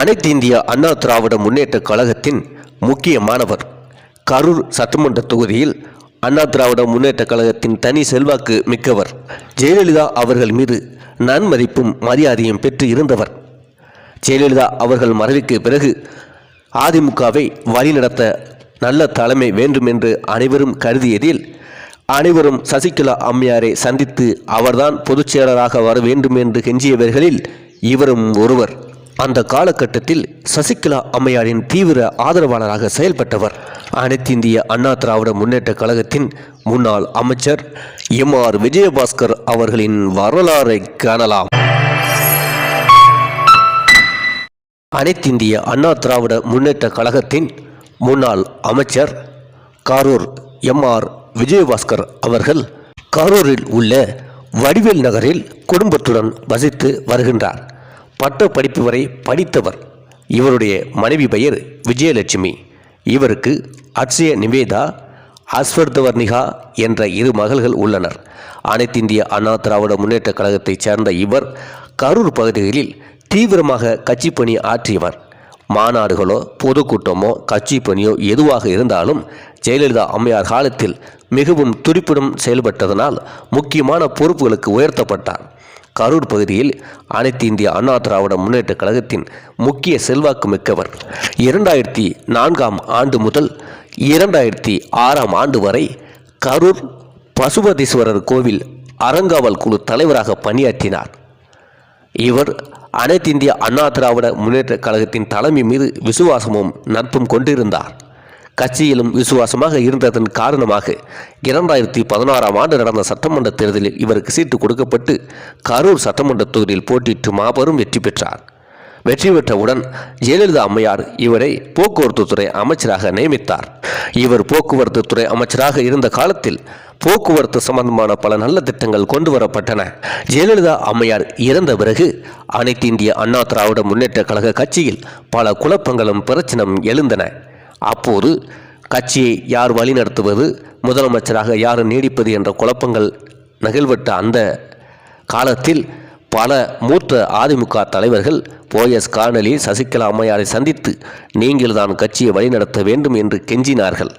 அனைத்து இந்திய அண்ணா திராவிட முன்னேற்ற கழகத்தின் முக்கிய மாணவர் கரூர் சட்டமன்ற தொகுதியில் அண்ணா திராவிட முன்னேற்ற கழகத்தின் தனி செல்வாக்கு மிக்கவர் ஜெயலலிதா அவர்கள் மீது நன்மதிப்பும் மரியாதையும் பெற்று இருந்தவர். ஜெயலலிதா அவர்கள் மறைவுக்கு பிறகு அதிமுகவை வழிநடத்த நல்ல தலைமை வேண்டும் என்று அனைவரும் கருதியதில் அனைவரும் சசிகலா அம்மையாரை சந்தித்து அவர்தான் பொதுச்செயலராக வர வேண்டும் என்று கெஞ்சியவர்களில் இவரும் ஒருவர். அந்த காலகட்டத்தில் சசிகலா அம்மையாரின் தீவிர ஆதரவாளராக செயல்பட்டவர். அனைத்து இந்திய அண்ணா திராவிட முன்னேற்ற கழகத்தின் முன்னாள் அமைச்சர் எம் ஆர் விஜயபாஸ்கர் அவர்களின் வரலாறை காணலாம். அனைத்திந்திய அண்ணா திராவிட முன்னேற்ற கழகத்தின் முன்னாள் அமைச்சர் காரூர் எம் ஆர் விஜயபாஸ்கர் அவர்கள் கரூரில் உள்ள வடிவேல் நகரில் குடும்பத்துடன் வசித்து வருகின்றார். பட்ட படிப்பு வரை படித்தவர். இவருடைய மனைவி பெயர் விஜயலட்சுமி. இவருக்கு அட்சய நிவேதா அஸ்வர்தவர்ணிகா என்ற இரு மகள்கள் உள்ளனர். அனைத்திந்திய அண்ணா திராவிட முன்னேற்ற கழகத்தைச் சேர்ந்த இவர் கரூர் பகுதிகளில் தீவிரமாக கட்சி பணி ஆற்றியவர். மாநாடுகளோ பொதுக்கூட்டமோ கட்சி பணியோ எதுவாக இருந்தாலும் ஜெயலலிதா அம்மையார் காலத்தில் மிகவும் துடிப்புடன் செயல்பட்டதனால் முக்கியமான பொறுப்புகளுக்கு உயர்த்தப்பட்டார். கரூர் பகுதியில் அனைத்து இந்திய அண்ணா திராவிட முன்னேற்ற கழகத்தின் முக்கிய செல்வாக்கு மிக்கவர் இரண்டாயிரத்தி நான்காம் ஆண்டு முதல் இரண்டாயிரத்தி ஆறாம் ஆண்டு வரை கரூர் பசுபதீஸ்வரர் கோவில் அறங்காவல் குழு தலைவராக பணியாற்றினார். இவர் அனைத்து இந்திய அண்ணா திராவிட முன்னேற்ற கழகத்தின் தலைமை மீது விசுவாசமும் நட்பும் கொண்டிருந்தார். கட்சியிலும் விசுவாசமாக இருந்ததன் காரணமாக இரண்டாயிரத்தி பதினாறாம் ஆண்டு நடந்த சட்டமன்ற தேர்தலில் இவருக்கு சீட்டு கொடுக்கப்பட்டு கரூர் சட்டமன்ற தொகுதியில் போட்டியிட்டு மாபெரும் வெற்றி பெற்றார். வெற்றி பெற்றவுடன் ஜெயலலிதா அம்மையார் இவரை போக்குவரத்து துறை அமைச்சராக நியமித்தார். இவர் போக்குவரத்து துறை அமைச்சராக இருந்த காலத்தில் போக்குவரத்து சம்பந்தமான பல நல்ல திட்டங்கள் கொண்டு வரப்பட்டன. ஜெயலலிதா அம்மையார் இறந்த பிறகு அனைத்து இந்திய அண்ணா திராவிட முன்னேற்ற கழக கட்சியில் பல குழப்பங்களும் பிரச்சனையும் எழுந்தன. அப்போது கட்சியை யார் வழிநடத்துவது முதலமைச்சராக யார் நீடிப்பது என்ற குழப்பங்கள் நிகழ்வட்ட அந்த காலத்தில் பல மூத்த அதிமுக தலைவர்கள் போயஸ் கார்னலி சசிகலா அம்மையாரை சந்தித்து நீங்கள் தான் கட்சியை வழிநடத்த வேண்டும் என்று கெஞ்சினார்கள்.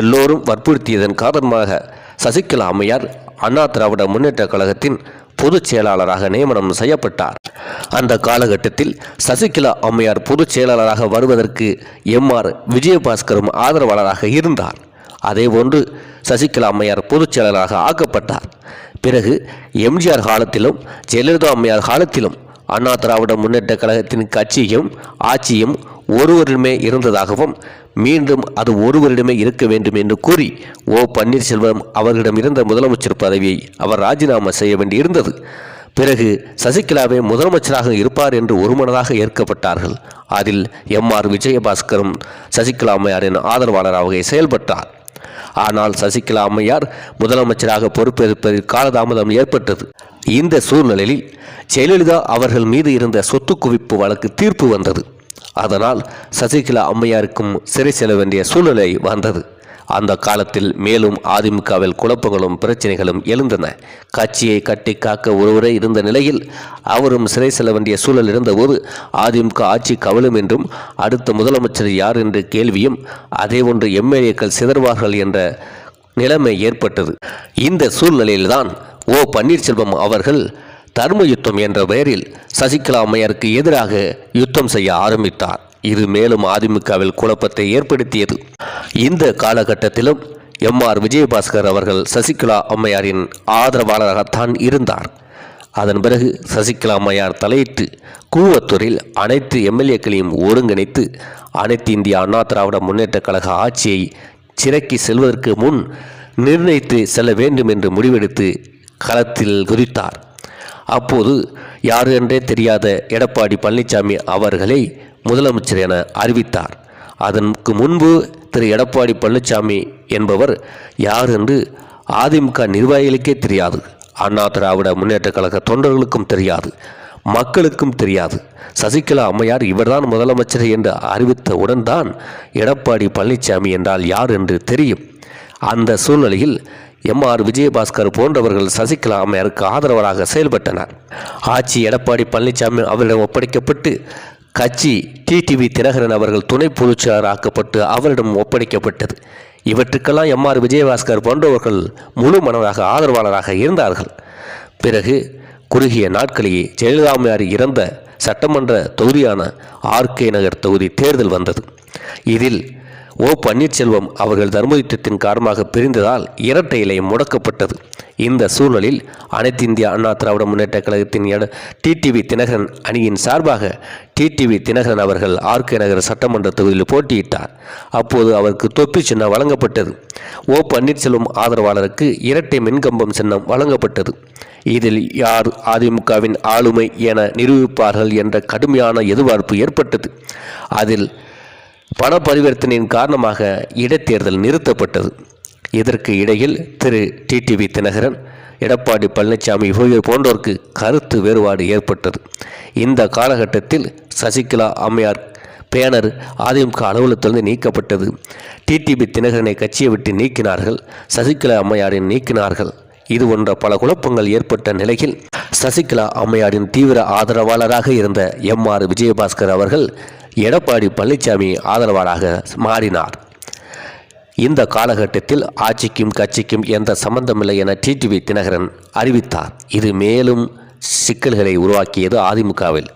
எல்லோரும் வற்புறுத்தியதன் காரணமாக சசிகலா அம்மையார் அண்ணா திராவிட முன்னேற்ற கழகத்தின் பொதுச் செயலாளராக நியமனம் செய்யப்பட்டார். அந்த காலகட்டத்தில் சசிகலா அம்மையார் பொதுச் செயலாளராக வருவதற்கு எம் ஆர் விஜயபாஸ்கரும் ஆதரவாளராக இருந்தார். அதேபோன்று சசிகலா அம்மையார் பொதுச் செயலாளராக ஆக்கப்பட்டார். பிறகு எம்ஜிஆர் காலத்திலும் ஜெயலலிதா அம்மையார் காலத்திலும் அண்ணா திராவிட முன்னேற்ற கழகத்தின் கட்சியும் ஆட்சியும் ஒருவரிடமே இருந்ததாகவும் மீண்டும் அது ஒருவரிடமே இருக்க வேண்டும் என்று கூறி ஓ பன்னீர்செல்வம் அவர்களிடம் இருந்த முதலமைச்சர் பதவியை அவர் ராஜினாமா செய்ய வேண்டியிருந்தது. பிறகு சசிகலாவே முதலமைச்சராக இருப்பார் என்று ஒருமனதாக ஏற்கப்பட்டார்கள். அதில் எம் ஆர் விஜயபாஸ்கரும் சசிகலா அம்மையாரின் ஆதரவாளராக செயல்பட்டார். ஆனால் சசிகலா அம்மையார் முதலமைச்சராக பொறுப்பேற்பதில் காலதாமதம் ஏற்பட்டது. இந்த சூழ்நிலையில் ஜெயலலிதா அவர்கள் மீது இருந்த சொத்து குவிப்பு வழக்கு தீர்ப்பு வந்தது. அதனால் சசிகலா அம்மையாருக்கும் சிறை செல்ல வேண்டிய சூழ்நிலை வந்தது. அந்த காலத்தில் மேலும் அதிமுகவில் குழப்பங்களும் பிரச்சனைகளும் எழுந்தன. கட்சியை கட்டி காக்க ஒருவரே இருந்த நிலையில் அவரும் சிறை செல்ல வேண்டிய சூழல் இருந்தபோது அதிமுக ஆட்சி கவலும் என்றும் அடுத்த முதலமைச்சர் யார் என்ற கேள்வியும் அதே ஒன்று எம்எல்ஏக்கள் சிதறுவார்கள் என்ற நிலைமை ஏற்பட்டது. இந்த சூழ்நிலையில்தான் ஓ பன்னீர்செல்வம் அவர்கள் தர்ம யுத்தம் என்ற பெயரில் சசிகலா அம்மையாருக்கு எதிராக யுத்தம் செய்ய ஆரம்பித்தார். இது மேலும் அதிமுகவில் குழப்பத்தை ஏற்படுத்தியது. இந்த காலகட்டத்திலும் எம் ஆர் விஜயபாஸ்கர் அவர்கள் சசிகலா அம்மையாரின் ஆதரவாளராகத்தான் இருந்தார். அதன் பிறகு சசிகலா அம்மையார் தலையிட்டு கூவத்தூரில் அனைத்து எம்எல்ஏக்களையும் ஒருங்கிணைத்து அனைத்து இந்திய அண்ணா திராவிட முன்னேற்ற கழக ஆட்சியை சிறக்கி செல்வதற்கு முன் நிர்ணயித்து செல்ல வேண்டும் என்று முடிவெடுத்து களத்தில் குதித்தார். அப்போது யார் என்றே தெரியாத எடப்பாடி பழனிசாமி அவர்களை முதலமைச்சர் என அறிவித்தார். அதற்கு முன்பு திரு. எடப்பாடி பழனிசாமி என்பவர் யார் என்று அதிமுக நிர்வாகிகளுக்கே தெரியாது. அண்ணா திராவிட முன்னேற்ற கழக தொண்டர்களுக்கும் தெரியாது. மக்களுக்கும் தெரியாது. சசிகலா அம்மையார் இவர்தான் முதலமைச்சர் என்று அறிவித்தவுடன் தான் எடப்பாடி பழனிசாமி என்றால் யார் என்று தெரியும். அந்த சூழ்நிலையில் எம். ஆர். விஜயபாஸ்கர் போன்றவர்கள் சசிகலா அம்மையாருக்கு ஆதரவராக செயல்பட்டனர். ஆட்சி எடப்பாடி பழனிசாமி அவரிடம் ஒப்படைக்கப்பட்டு கட்சி டிடிவி தினகரன் அவர்கள் துணை பொதுச்செயலாளர் ஆக்கப்பட்டு அவரிடம் ஒப்படைக்கப்பட்டது. இவற்றுக்கெல்லாம் எம் ஆர் விஜயபாஸ்கர் போன்றவர்கள் முழு மனதாக ஆதரவாளராக இருந்தார்கள். பிறகு குறுகிய நாட்களிலேயே ஜெயலலிதாமையார் இறந்த சட்டமன்ற தொகுதியான ஆர்கே நகர் தொகுதி தேர்தல் வந்தது. இதில் ஓ பன்னீர்செல்வம் அவர்கள் தர்மயுத்தத்தின் காரணமாக பிரிந்ததால் இரட்டை இலை முடக்கப்பட்டது. இந்த சூழலில் அனைத்து இந்திய அண்ணா திராவிட முன்னேற்ற கழகத்தின் எட டிடிவி தினகரன் அணியின் சார்பாக டிடிவி தினகரன் அவர்கள் ஆர்கே நகர் சட்டமன்ற தொகுதியில் போட்டியிட்டார். அப்போது அவருக்கு தொப்பி சின்னம் வழங்கப்பட்டது. ஓ பன்னீர்செல்வம் ஆதரவாளருக்கு இரட்டை மின்கம்பம் சின்னம் வழங்கப்பட்டது. இதில் யார் அதிமுகவின் ஆளுமை என நிரூபிப்பார்கள் என்ற கடுமையான எதிர்பார்ப்பு ஏற்பட்டது. அதில் பண பரிவர்த்தனையின் காரணமாக இடைத்தேர்தல் நிறுத்தப்பட்டது. இதற்கு இடையில் திரு. டிடிவி தினகரன் எடப்பாடி பழனிசாமி இவர்கள் போன்றோருக்கு கருத்து வேறுபாடு ஏற்பட்டது. இந்த காலகட்டத்தில் சசிகலா அம்மையார் பேனர் அதிமுக அலுவலகத்திலிருந்து நீக்கப்பட்டது. டிடிபி தினகரனை கட்சியை விட்டு நீக்கினார்கள் சசிகலா அம்மையாரின் நீக்கினார்கள். இது போன்ற பல குழப்பங்கள் ஏற்பட்ட நிலையில் சசிகலா அம்மையாரின் தீவிர ஆதரவாளராக இருந்த எம் ஆர். விஜயபாஸ்கர் அவர்கள் எடப்பாடி பழனிசாமி ஆதரவாளராக மாறினார். இந்த காலகட்டத்தில் ஆட்சிக்கும் கட்சிக்கும் எந்த சம்பந்தமில்லை என டிடிவி தினகரன் அறிவித்தார். இது மேலும் சிக்கல்களை உருவாக்கியது அதிமுகவில்.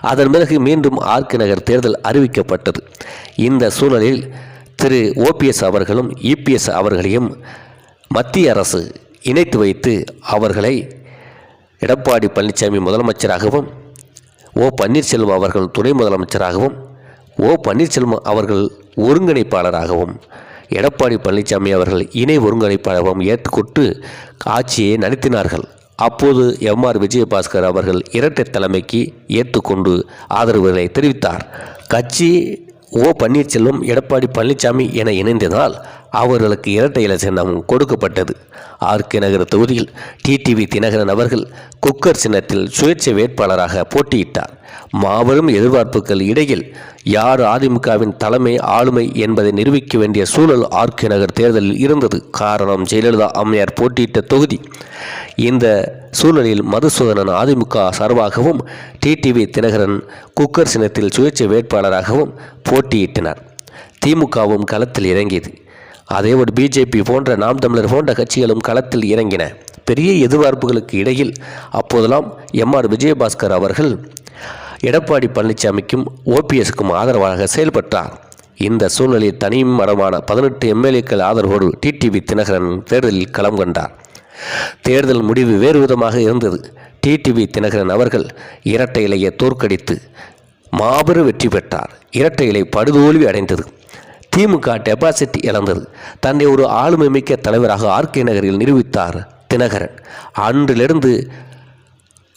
அதன் பிறகு மீண்டும் ஆர்கே நகர் தேர்தல் அறிவிக்கப்பட்டது. இந்த சூழலில் திரு ஓபிஎஸ் அவர்களும் இபிஎஸ் அவர்களையும் மத்திய அரசு இணைத்து வைத்து அவர்களை எடப்பாடி பழனிசாமி முதலமைச்சராகவும் ஓ பன்னீர்செல்வம் அவர்கள் துணை முதலமைச்சராகவும் ஓ பன்னீர்செல்வம் அவர்கள் ஒருங்கிணைப்பாளராகவும் எடப்பாடி பழனிசாமி அவர்கள் இணை ஒருங்கிணைப்பாளராகவும் ஏற்றுக்கொண்டு ஆட்சியை நடத்தினார்கள். அப்போது எம் ஆர் விஜயபாஸ்கர் அவர்கள் இரட்டை தலைமைக்கு ஏற்றுக்கொண்டு ஆதரவுகளை தெரிவித்தார். கட்சி ஓ பன்னீர்செல்வம் எடப்பாடி பழனிசாமி என இணைந்ததால் அவர்களுக்கு இரட்டை இல கொடுக்கப்பட்டது. ஆர்கே நகர் தொகுதியில் டிடிவி தினகரன் அவர்கள் குக்கர் சின்னத்தில் சுயேட்சை வேட்பாளராக போட்டியிட்டார். மாபெரும் எதிர்பார்ப்புகள் இடையில் யார் அதிமுகவின் தலைமை ஆளுமை என்பதை நிரூபிக்க வேண்டிய சூழல் ஆர்கே நகர் தேர்தலில் இருந்தது. காரணம் ஜெயலலிதா அம்மையார் போட்டியிட்ட தொகுதி. இந்த சூழலில் மதுசூதனன் அதிமுக சார்பாகவும் டிடிவி தினகரன் குக்கர் சின்னத்தில் சுயேட்சை வேட்பாளராகவும் போட்டியிட்டனர். திமுகவும் களத்தில் இறங்கியது. அதேபோடு பிஜேபி போன்ற நாம் தமிழர் போன்ற கட்சிகளும் களத்தில் இறங்கின பெரிய எதிர்பார்ப்புகளுக்கு இடையில் அப்போதெல்லாம் எம் ஆர் விஜயபாஸ்கர் அவர்கள் எடப்பாடி பழனிசாமிக்கும் ஓபிஎஸ்க்கும் ஆதரவாக செயல்பட்டார். இந்த சூழ்நிலையில் தனியும் மரமான பதினெட்டு எம்எல்ஏக்கள் ஆதரவோடு டிடிவி தினகரன் தேர்தலில் களம் கண்டார். தேர்தல் முடிவு வேறு விதமாக இருந்தது. டிடிவி தினகரன் அவர்கள் இரட்டை இலையை தோற்கடித்து மாபெரும் வெற்றி பெற்றார். இரட்டை இலை படுதோல்வி அடைந்தது. திமுக டெபாசிட் இழந்தது. தன்னை ஒரு ஆளுமை மிக்க தலைவராக ஆர்கே நகரில் நிரூபித்தார் தினகரன். அன்றிலிருந்து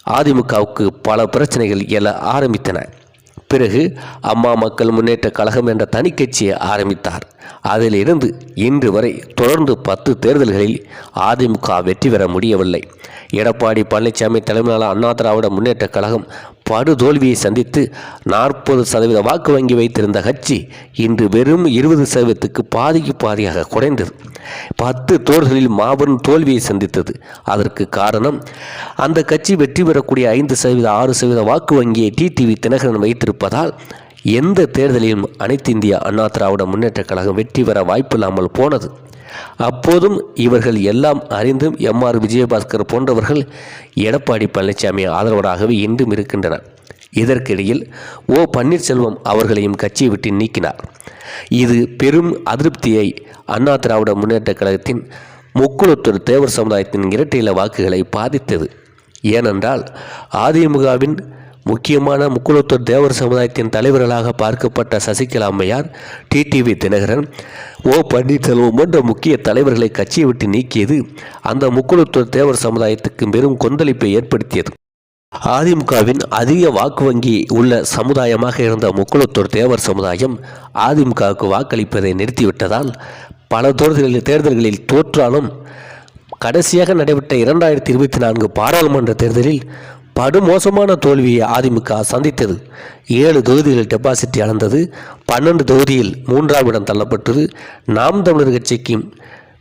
அதிமுகவுக்கு பல பிரச்சனைகள் எழ ஆரம்பித்தன. பிறகு அம்மா மக்கள் முன்னேற்ற கழகம் என்ற தனிக்கட்சியை ஆரம்பித்தார். அதிலிருந்து இன்று வரை தொடர்ந்து பத்து தேர்தல்களில் அதிமுக வெற்றி பெற முடியவில்லை. எடப்பாடி பழனிசாமி தலைமையிலான அண்ணா திராவிட முன்னேற்ற கழகம் படுதோல்வியை சந்தித்து நாற்பது சதவீத வாக்கு வங்கி வைத்திருந்த கட்சி இன்று வெறும் இருபது சதவீதத்துக்கு பாதிக்கு பாதியாக குறைந்தது. பத்து தோள்களில் மாபெரும் தோல்வியை சந்தித்தது. அதற்கு காரணம் அந்த கட்சி வெற்றி பெறக்கூடிய ஐந்து சதவீத ஆறு சதவீத வாக்கு வங்கியை டிடிவி தினகரன் வைத்திருப்பதால் எந்த தேர்தலிலும் அனைத்து இந்திய அண்ணா திராவிட முன்னேற்ற கழகம் வெற்றி பெற வாய்ப்பில்லாமல் போனது. அப்போதும் இவர்கள் எல்லாம் அறிந்தும் எம் ஆர் விஜயபாஸ்கர் போன்றவர்கள் எடப்பாடி பழனிசாமி ஆதரவராகவே இன்றும் இருக்கின்றனர். இதற்கிடையில் ஓ பன்னீர்செல்வம் அவர்களையும் கட்சியை விட்டு நீக்கினார். இது பெரும் அதிருப்தியை அண்ணா திராவிட முன்னேற்ற கழகத்தின் முக்குளத்தூர் தேவர் சமுதாயத்தின் இரட்டையில வாக்குகளை பாதித்தது. ஏனென்றால் அதிமுகவின் முக்கியமான முக்குளத்தூர் தேவர் சமுதாயத்தின் தலைவர்களாக பார்க்கப்பட்ட சசிகலா அம்மையார் டிடிவி தினகரன் ஓ பன்னீர்செல்வம் போன்ற முக்கிய தலைவர்களை கட்சியை விட்டு நீக்கியது அந்த முக்குளத்தூர் தேவர் சமுதாயத்துக்கு பெரும் கொந்தளிப்பை ஏற்படுத்தியது. அதிமுகவின் அதிக வாக்கு வங்கி உள்ள சமுதாயமாக இருந்த முக்குளத்தூர் தேவர் சமுதாயம் அதிமுகவுக்கு வாக்களிப்பதை நிறுத்திவிட்டதால் பல தேர்தல்களில் தேர்தல்களில் தோற்றாலும் கடைசியாக நடைபெற்ற இரண்டாயிரத்தி இருபத்தி நான்கு பாராளுமன்ற தேர்தலில் படுமோசமான தோல்வியை அதிமுக சந்தித்தது. ஏழு தொகுதிகளில் டெபாசிட் இழந்தது. பன்னெண்டு தொகுதியில் மூன்றாம் இடம் தள்ளப்பட்டது. நாம் தமிழர் கட்சிக்கும்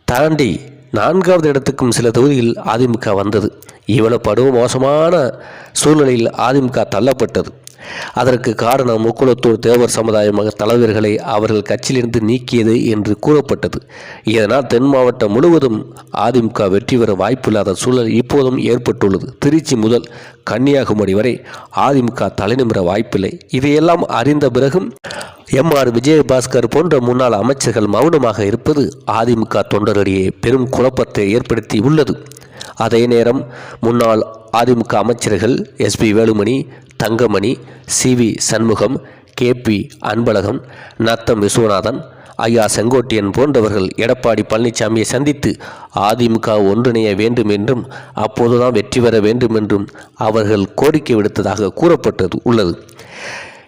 தாண்டி நான்காவது இடத்துக்கும் சில தொகுதியில் அதிமுக வந்தது. இவ்வளவு படு மோசமான சூழ்நிலையில் அதிமுக தள்ளப்பட்டது. அதற்கு காரணம் முக்குளத்தூர் தேவர் சமுதாய தலைவர்களை அவர்கள் கட்சியிலிருந்து நீக்கியது என்று கூறப்பட்டது. இதனால் தென் மாவட்டம் முழுவதும் அதிமுக வெற்றி பெற வாய்ப்பில்லாத சூழல் இப்போதும் ஏற்பட்டுள்ளது. திருச்சி முதல் கன்னியாகுமரி வரை அதிமுக தலைநிமிர வாய்ப்பில்லை. இதையெல்லாம் அறிந்த பிறகும் எம் ஆர் விஜயபாஸ்கர் போன்ற முன்னாள் அமைச்சர்கள் மௌனமாக இருப்பது அதிமுக தொண்டரிடையே பெரும் குழப்பத்தை ஏற்படுத்தி உள்ளது. அதே நேரம் முன்னாள் அதிமுக அமைச்சர்கள் SP Velumani Thangamani C. V. Shanmugam K. P. Anbazhagan Natham Viswanathan ஐயா செங்கோட்டையன் போன்றவர்கள் எடப்பாடி பழனிசாமியை சந்தித்து அதிமுக ஒன்றிணைய வேண்டும் என்றும் அப்போதுதான் வெற்றி பெற வேண்டும் என்றும் அவர்கள் கோரிக்கை விடுத்ததாக கூறப்பட்டது உள்ளது.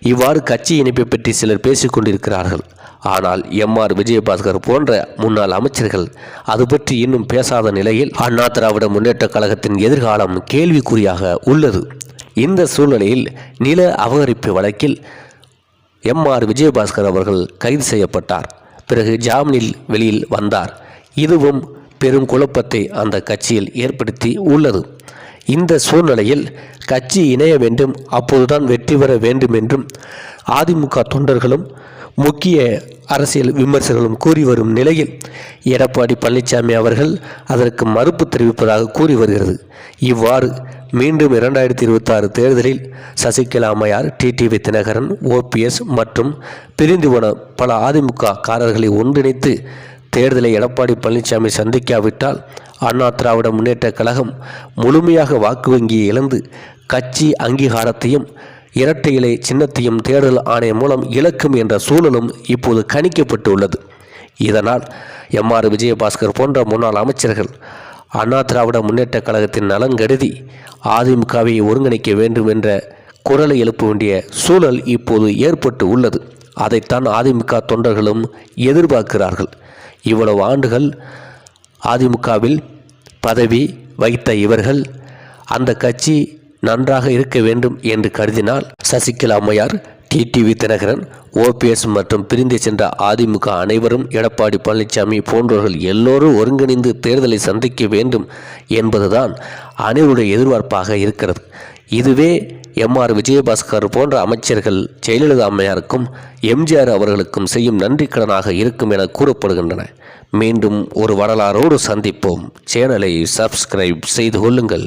இவ்வாறு கட்சி இணைப்பை பற்றி சிலர் பேசிக்கொண்டிருக்கிறார்கள். ஆனால் எம் ஆர் விஜயபாஸ்கர் போன்ற முன்னாள் அமைச்சர்கள் அது பற்றி இன்னும் பேசாத நிலையில் அண்ணா திராவிட முன்னேற்றக் கழகத்தின் எதிர்காலம் கேள்விக்குறியாக உள்ளது. இந்த சூழ்நிலையில் நில அபகரிப்பு வழக்கில் எம் ஆர் விஜயபாஸ்கர் அவர்கள் கைது செய்யப்பட்டார். பிறகு ஜாமீனில் வெளியில் வந்தார். இதுவும் பெரும் குழப்பத்தை அந்த கட்சியில் ஏற்படுத்தி உள்ளது. இந்த சூழ்நிலையில் கட்சி இணைய வேண்டும் அப்போதுதான் வெற்றி பெற வேண்டும் என்றும் அதிமுக தொண்டர்களும் முக்கிய அரசியல் விமர்சகர்களும் கூறி வரும் நிலையில் எடப்பாடி பழனிசாமி அவர்கள் அதற்கு மறுப்பு தெரிவிப்பதாக கூறி வருகிறது. இவ்வாறு மீண்டும் இரண்டாயிரத்தி இருபத்தாறு தேர்தலில் சசிகலா அம்மையார் டிடிவி தினகரன் ஓபிஎஸ் மற்றும் பிரிந்து போன பல அதிமுக காரர்களை ஒன்றிணைத்து தேர்தலை எடப்பாடி பழனிசாமி சந்திக்காவிட்டால் அண்ணா திராவிட முன்னேற்ற கழகம் முழுமையாக வாக்கு வங்கியை இழந்து கட்சி அங்கீகாரத்தையும் இரட்டை இலை சின்னத்தையும் தேர்தல் ஆணையம் மூலம் இழக்கும் என்ற சூழலும் இப்போது கணிக்கப்பட்டுள்ளது. இதனால் எம் ஆர் விஜயபாஸ்கர் போன்ற முன்னாள் அமைச்சர்கள் அண்ணா திராவிட முன்னேற்ற கழகத்தின் நலன் கருதி அதிமுகவை ஒருங்கிணைக்க வேண்டும் என்ற குரலை எழுப்ப வேண்டிய சூழல் இப்போது ஏற்பட்டு உள்ளது. அதைத்தான் அதிமுக தொண்டர்களும் எதிர்பார்க்கிறார்கள். இவ்வளவு ஆண்டுகள் அதிமுகவில் பதவி வைத்த இவர்கள் அந்த கட்சி நன்றாக இருக்க வேண்டும் என்று கருதினால் சசிகலா அம்மையார் டிடிவி தினகரன் ஓபிஎஸ் மற்றும் பிரிந்து சென்ற அதிமுக அனைவரும் எடப்பாடி பழனிசாமி போன்றவர்கள் எல்லோரும் ஒருங்கிணைந்து தேர்தலை சந்திக்க வேண்டும் என்பதுதான் அனைவருடைய எதிர்பார்ப்பாக இருக்கிறது. இதுவே எம் ஆர் விஜயபாஸ்கர் போன்ற அமைச்சர்கள் ஜெயலலிதா அம்மையாருக்கும் எம்ஜிஆர் அவர்களுக்கும் செய்யும் நன்றிக்கடனாக இருக்கும் என கூறப்படுகின்றன. மீண்டும் ஒரு வரலாறோடு சந்திப்போம். சேனலை சப்ஸ்கிரைப் செய்து கொள்ளுங்கள்.